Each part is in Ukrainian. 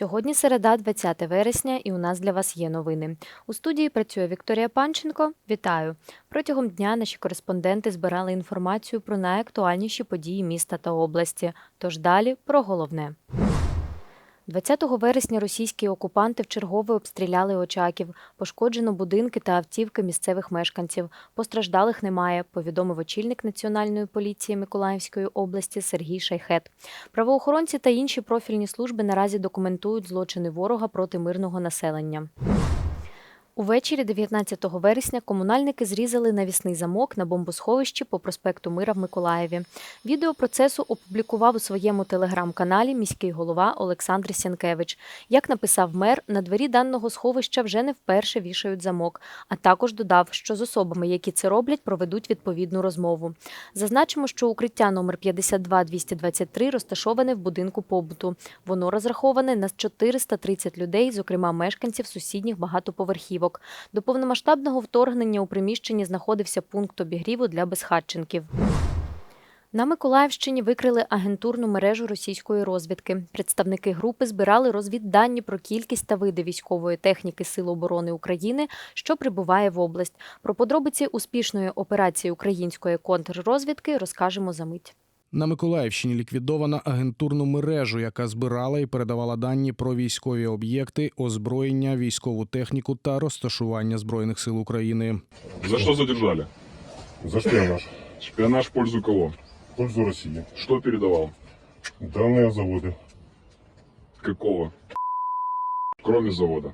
Сьогодні середа, 20 вересня, і у нас для вас є новини. У студії працює Вікторія Панченко. Вітаю! Протягом дня наші кореспонденти збирали інформацію про найактуальніші події міста та області. Тож далі про головне. 20 вересня російські окупанти вчергове обстріляли Очаків. Пошкоджено будинки та автівки місцевих мешканців. Постраждалих немає, повідомив очільник Національної поліції Миколаївської області Сергій Шайхет. Правоохоронці та інші профільні служби наразі документують злочини ворога проти мирного населення. Увечері 19 вересня комунальники зрізали навісний замок на бомбосховищі по проспекту Мира в Миколаєві. Відео процесу опублікував у своєму телеграм-каналі міський голова Олександр Сянкевич. Як написав мер, на двері даного сховища вже не вперше вішають замок, а також додав, що з особами, які це роблять, проведуть відповідну розмову. Зазначимо, що укриття номер 52223 розташоване в будинку побуту. Воно розраховане на 430 людей, зокрема мешканців сусідніх багатоповерхівок. До повномасштабного вторгнення у приміщенні знаходився пункт обігріву для безхатченків. На Миколаївщині викрили агентурну мережу російської розвідки. Представники групи збирали розвіддані про кількість та види військової техніки Сил оборони України, що прибуває в область. Про подробиці успішної операції української контррозвідки розкажемо за мить. На Миколаївщині ліквідована агентурну мережу, яка збирала і передавала дані про військові об'єкти, озброєння, військову техніку та розташування збройних сил України. За что задержали? За шпионаж. Шпионаж в пользу кого? В пользу России. Что передавал? Данные о заводе. Какого? Кроме завода.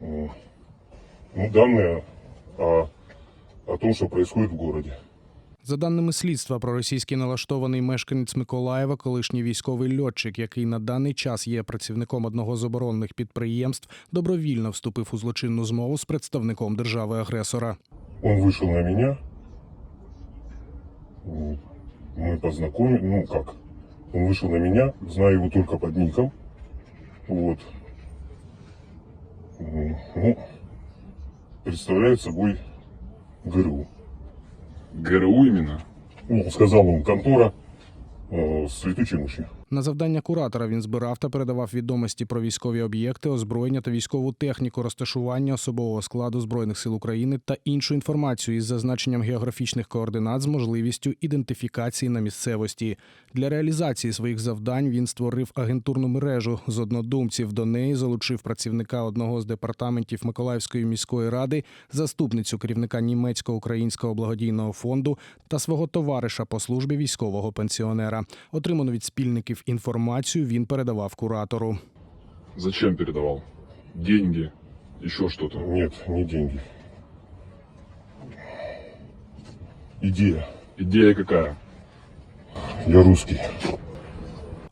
Ну, данные о, о том, что происходит в городе. За даними слідства, проросійський налаштований мешканець Миколаєва, колишній військовий льотчик, який на даний час є працівником одного з оборонних підприємств, добровільно вступив у злочинну змову з представником держави-агресора. Он вышел на меня. М, Мы познакомились. Ну, как? Он вышел на меня. Знаю его только под ником. Вот. М, Ну, представляет собой ГРУ. ГРУ именно? Ну, сказал он, контора э, с летучей мышью. На завдання куратора він збирав та передавав відомості про військові об'єкти, озброєння та військову техніку, розташування особового складу збройних сил України та іншу інформацію із зазначенням географічних координат з можливістю ідентифікації на місцевості. Для реалізації своїх завдань він створив агентурну мережу з однодумців. До неї залучив працівника одного з департаментів Миколаївської міської ради, заступницю керівника німецько-українського благодійного фонду та свого товариша по службі військового пенсіонера. Отриману від спільників інформацію він передавав куратору. Зачем передавал? Деньги? Еще что-то? Нет, не деньги. Идея. Идея какая? Я русский.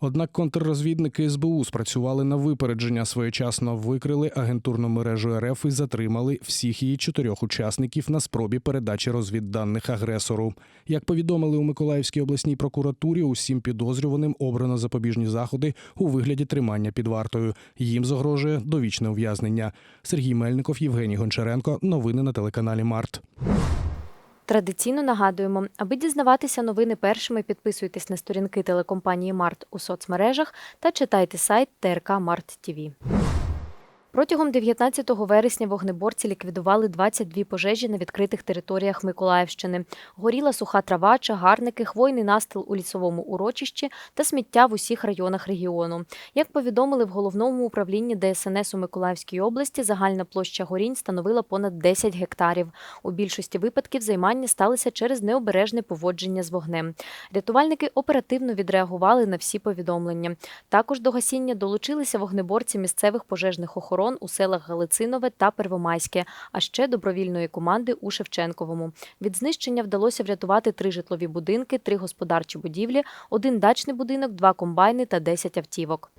Однак контррозвідники СБУ спрацювали на випередження, своєчасно викрили агентурну мережу РФ і затримали всіх її чотирьох учасників на спробі передачі розвідданих агресору. Як повідомили у Миколаївській обласній прокуратурі, усім підозрюваним обрано запобіжні заходи у вигляді тримання під вартою. Їм загрожує довічне ув'язнення. Сергій Мельников, Євгеній Гончаренко. Новини на телеканалі Март. Традиційно нагадуємо, аби дізнаватися новини першими, підписуйтесь на сторінки телекомпанії Март у соцмережах та читайте сайт ТРК Март ТІВІ. Протягом 19 вересня вогнеборці ліквідували 22 пожежі на відкритих територіях Миколаївщини. Горіла суха трава, чагарники, хвойний настил у лісовому урочищі та сміття в усіх районах регіону. Як повідомили в головному управлінні ДСНС у Миколаївській області, загальна площа горінь становила понад 10 гектарів. У більшості випадків займання сталися через необережне поводження з вогнем. Рятувальники оперативно відреагували на всі повідомлення. Також до гасіння долучилися вогнеборці місцевих пожежних охорон у селах Галицинове та Первомайське, а ще добровільної команди у Шевченковому. Від знищення вдалося врятувати три житлові будинки, три господарчі будівлі, один дачний будинок, два комбайни та 10 автівок.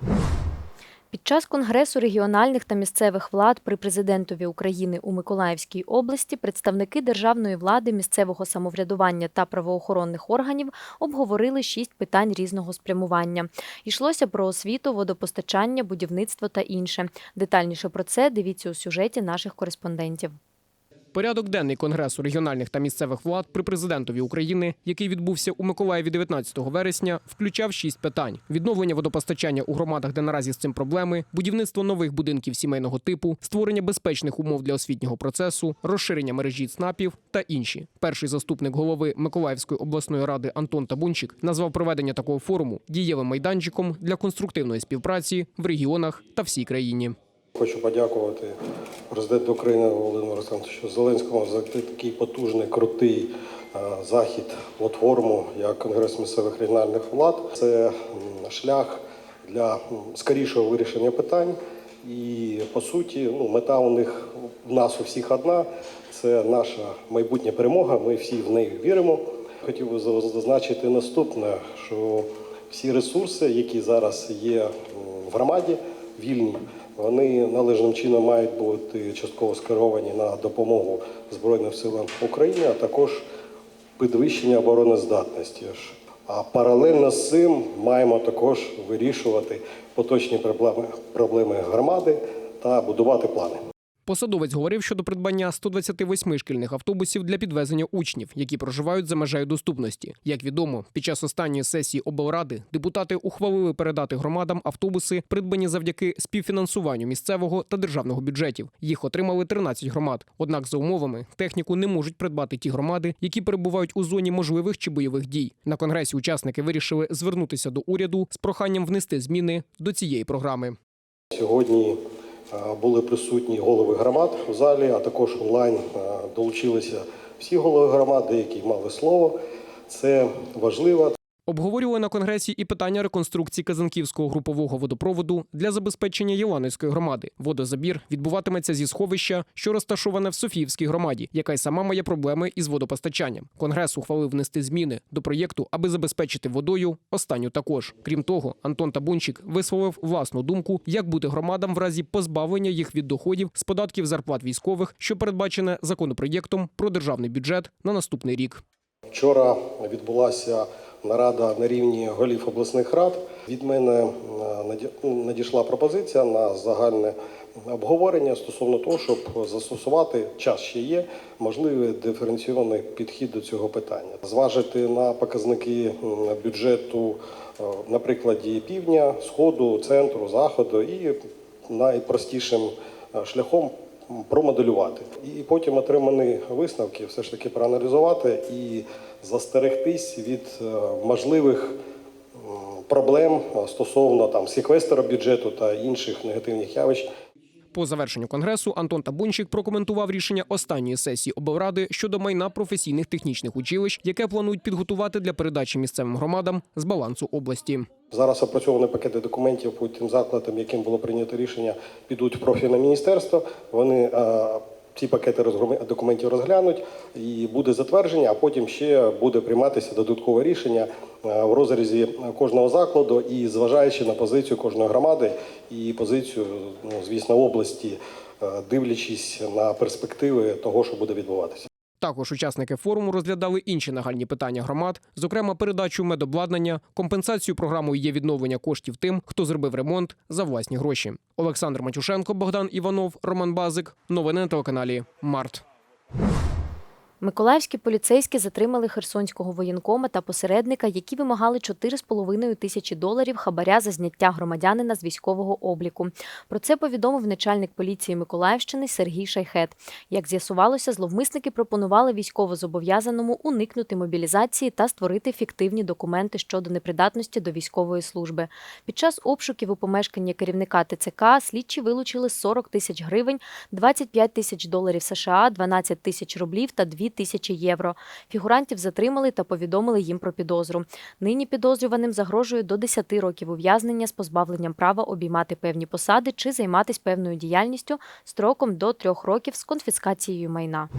Під час конгресу регіональних та місцевих влад при президентові України у Миколаївській області представники державної влади, місцевого самоврядування та правоохоронних органів обговорили шість питань різного спрямування. Йшлося про освіту, водопостачання, будівництво та інше. Детальніше про це дивіться у сюжеті наших кореспондентів. Порядок денний Конгресу регіональних та місцевих влад при президентові України, який відбувся у Миколаєві 19 вересня, включав шість питань: відновлення водопостачання у громадах, де наразі з цим проблеми, будівництво нових будинків сімейного типу, створення безпечних умов для освітнього процесу, розширення мережі ЦНАПів та інші. Перший заступник голови Миколаївської обласної ради Антон Табунчик назвав проведення такого форуму дієвим майданчиком для конструктивної співпраці в регіонах та всій країні. Хочу подякувати президенту України Володимиру Олександровичу Зеленському за такий потужний, крутий е, захід, платформу, як Конгрес місцевих регіональних влад. Це шлях для скорішого вирішення питань. І по суті, ну, мета у них в нас у всіх одна. Це наша майбутня перемога. Ми всі в неї віримо. Хотів би зазначити наступне, що всі ресурси, які зараз є в громаді, вільні, вони належним чином мають бути частково скеровані на допомогу Збройним силам України, а також підвищення обороноздатності. А паралельно з цим маємо також вирішувати поточні проблеми, проблеми громади та будувати плани. Посадовець говорив щодо придбання 128 шкільних автобусів для підвезення учнів, які проживають за межею доступності. Як відомо, під час останньої сесії облради депутати ухвалили передати громадам автобуси, придбані завдяки співфінансуванню місцевого та державного бюджетів. Їх отримали 13 громад. Однак, за умовами, техніку не можуть придбати ті громади, які перебувають у зоні можливих чи бойових дій. На конгресі учасники вирішили звернутися до уряду з проханням внести зміни до цієї програми. Сьогодні були присутні голови громад у залі, а також онлайн долучилися всі голови громад, деякі мали слово. Це важливо. Обговорювали на конгресі і питання реконструкції Казанківського групового водопроводу для забезпечення Єланівської громади. Водозабір відбуватиметься зі сховища, що розташоване в Софіївській громаді, яка й сама має проблеми із водопостачанням. Конгрес ухвалив внести зміни до проєкту, аби забезпечити водою останню також. Крім того, Антон Табунчик висловив власну думку, як бути громадам в разі позбавлення їх від доходів з податків зарплат військових, що передбачене законопроєктом про державний бюджет на наступний рік. Вчора відбулася нарада на рівні голів обласних рад. Від мене е, наді- надійшла пропозиція на загальне обговорення стосовно того, щоб застосувати час ще є можливий диференційований підхід до цього питання, зважити на показники бюджету е, на прикладі півдня, сходу, центру, заходу і найпростішим е, шляхом промоделювати. І потім отримані висновки все ж таки проаналізувати і застерегтись від е, можливих проблем е, стосовно там секвестра бюджету та інших негативних явищ. По завершенню конгресу Антон Табунчик прокоментував рішення останньої сесії облради щодо майна професійних технічних училищ, яке планують підготувати для передачі місцевим громадам з балансу області. Зараз опрацьовані пакети документів по тим закладам, яким було прийнято рішення, підуть в профільне міністерство. Вони е, ці пакети документів розглянуть і буде затвердження, а потім ще буде прийматися додаткове рішення е, в розрізі кожного закладу і зважаючи на позицію кожної громади і позицію, ну, звісно, області, е, дивлячись на перспективи того, що буде відбуватися. Також учасники форуму розглядали інші нагальні питання громад, зокрема передачу медобладнання, компенсацію програмою є відновлення коштів тим, хто зробив ремонт за власні гроші. Олександр Матюшенко, Богдан Іванов, Роман Базик. Новини на телеканалі Март. Миколаївські поліцейські затримали херсонського воєнкома та посередника, які вимагали 4,5 тисячі доларів хабаря за зняття громадянина з військового обліку. Про це повідомив начальник поліції Миколаївщини Сергій Шайхет. Як з'ясувалося, зловмисники пропонували військовозобов'язаному уникнути мобілізації та створити фіктивні документи щодо непридатності до військової служби. Під час обшуків у помешканні керівника ТЦК слідчі вилучили 40 тисяч гривень, 25 тисяч доларів США, 12 тисяч рублів та 2 тисячі євро. Фігурантів затримали та повідомили їм про підозру. Нині підозрюваним загрожує до 10 років ув'язнення з позбавленням права обіймати певні посади чи займатися певною діяльністю строком до трьох років з конфіскацією майна.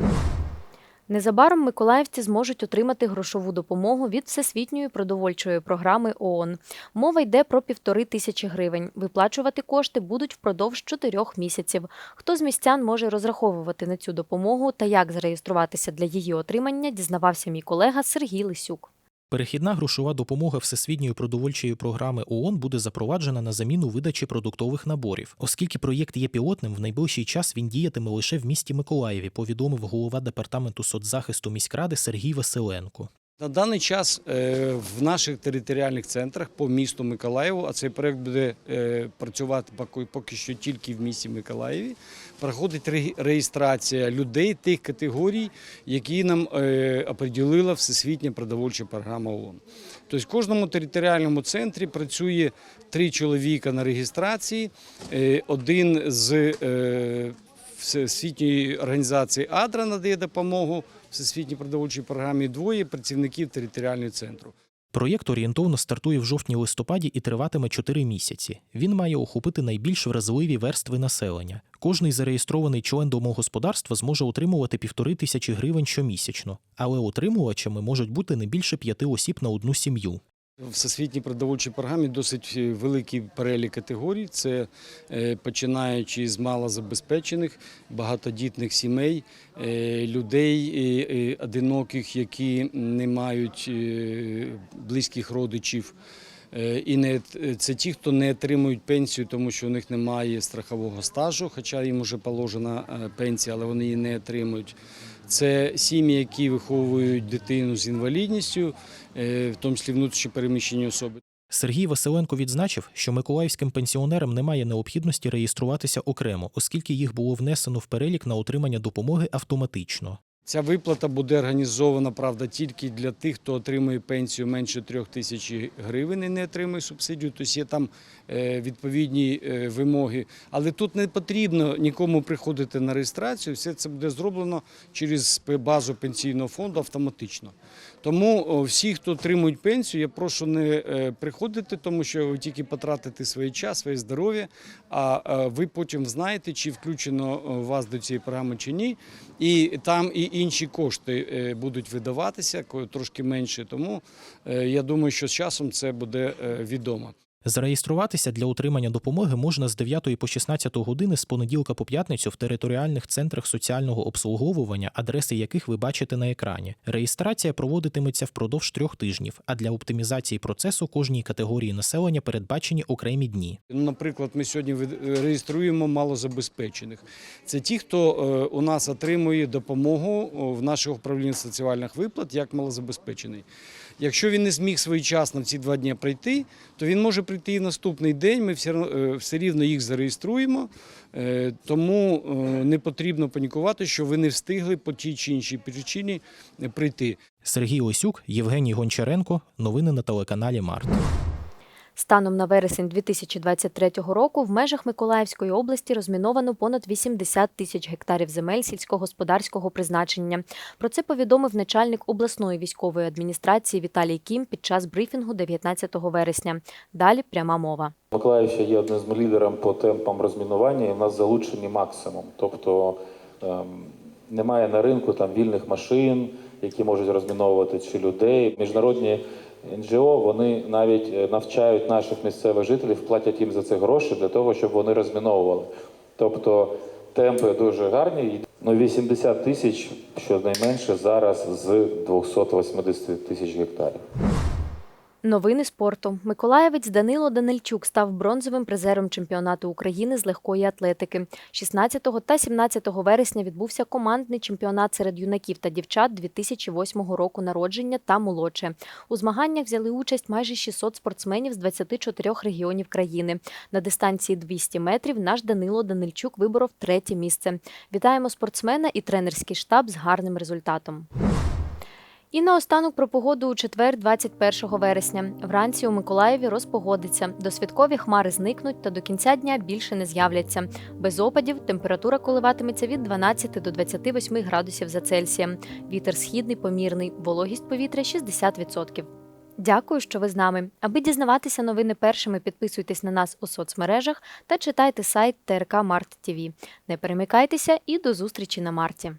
Незабаром миколаївці зможуть отримати грошову допомогу від Всесвітньої продовольчої програми ООН. Мова йде про півтори тисячі гривень. Виплачувати кошти будуть впродовж чотирьох місяців. Хто з містян може розраховувати на цю допомогу та як зареєструватися для її отримання, дізнавався мій колега Сергій Лисюк. Перехідна грошова допомога Всесвітньої продовольчої програми ООН буде запроваджена на заміну видачі продуктових наборів. Оскільки проєкт є пілотним, в найближчий час він діятиме лише в місті Миколаєві, повідомив голова департаменту соцзахисту міськради Сергій Василенко. На даний час е, в наших територіальних центрах по місту Миколаєву, а цей проект буде е, працювати поки- що тільки в місті Миколаєві, проходить ре- реєстрація людей тих категорій, які нам е, оприділила Всесвітня продовольча програма ООН. Тобто в кожному територіальному центрі працює три чоловіка на реєстрації, один з Всесвітньої організації АДРА надає допомогу Всесвітній продовольчій програмі, двоє працівників територіального центру. Проєкт орієнтовно стартує в жовтні-листопаді і триватиме 4 місяці. Він має охопити найбільш вразливі верстви населення. Кожний зареєстрований член домогосподарства зможе отримувати півтори тисячі гривень щомісячно, але отримувачами можуть бути не більше п'яти осіб на одну сім'ю. Всесвітній продовольчій програмі досить е, великий перелік категорій. Це е, починаючи з малозабезпечених, багатодітних сімей, е, людей одиноких, які не мають близьких родичів. І не це ті, хто не отримують пенсію, тому що у них немає страхового стажу, хоча їм вже положена пенсія, але вони її не отримують. Це сім'ї, які виховують дитину з інвалідністю, е, в тому числі внутрішньо переміщені особи. Сергій Василенко відзначив, що миколаївським пенсіонерам немає необхідності реєструватися окремо, оскільки їх було внесено в перелік на отримання допомоги автоматично. Ця виплата буде організована, правда, тільки для тих, хто отримує пенсію менше трьох тисяч гривень і не отримує субсидію. Тобто є там е, відповідні е, вимоги. Але тут не потрібно нікому приходити на реєстрацію. Все це буде зроблено через базу пенсійного фонду автоматично. Тому всі, хто отримують пенсію, я прошу не е, приходити, тому що ви тільки потратите свій час, своє здоров'я, а е, ви потім знаєте, чи включено вас до цієї програми чи ні. І там і інші кошти е, будуть видаватися, трошки менше. Тому я думаю, що з часом це буде відомо. Зареєструватися для отримання допомоги можна з 9 по 16 години з понеділка по п'ятницю в територіальних центрах соціального обслуговування, адреси яких ви бачите на екрані. Реєстрація проводитиметься впродовж трьох тижнів, а для оптимізації процесу кожній категорії населення передбачені окремі дні. Ну, Наприклад, ми сьогодні реєструємо малозабезпечених. Це ті, хто е, у нас отримує допомогу в наших управліннях соціальних виплат як малозабезпечений. Якщо він не зміг своєчасно ці два дні прийти, то він може прийти і наступний день. Ми е, все рівно їх зареєструємо, Е, тому е, не потрібно панікувати, що ви не встигли по тій чи іншій причині прийти. Сергій Осюк, Євгеній Гончаренко. Новини на телеканалі Март. Станом на вересень 2023 року в межах Миколаївської області розміновано понад 80 тисяч гектарів земель сільськогосподарського призначення. Про це повідомив начальник обласної військової адміністрації Віталій Кім під час брифінгу 19 вересня. Далі пряма мова. Миколаїв є одним з лідером по темпам розмінування, і в нас залучені максимум. Тобто ем, немає на ринку там вільних машин, які можуть розміновувати чи людей. Міжнародні НГО вони навіть е, навчають наших місцевих жителів, платять їм за це гроші для того, щоб вони розміновували. Тобто темпи дуже гарні. Ну, 80 тисяч щонайменше зараз з 280 тисяч гектарів. Новини спорту. Миколаєвець Данило Данильчук став бронзовим призером чемпіонату України з легкої атлетики. 16 та 17 вересня відбувся командний чемпіонат серед юнаків та дівчат 2008 року народження та молодше. У змаганнях взяли участь майже 600 спортсменів з 24 регіонів країни. На дистанції 200 метрів наш Данило Данильчук виборов третє місце. Вітаємо спортсмена і тренерський штаб з гарним результатом. І наостанок про погоду у четвер, 21 вересня. Вранці у Миколаєві розпогодиться. Досвідкові хмари зникнуть та до кінця дня більше не з'являться. Без опадів температура коливатиметься від 12 до 28 градусів за Цельсієм. Вітер східний помірний, вологість повітря 60%. Дякую, що ви з нами. Аби дізнаватися новини першими, підписуйтесь на нас у соцмережах та читайте сайт ТРК Март ТВ. Не перемикайтеся і до зустрічі на марті.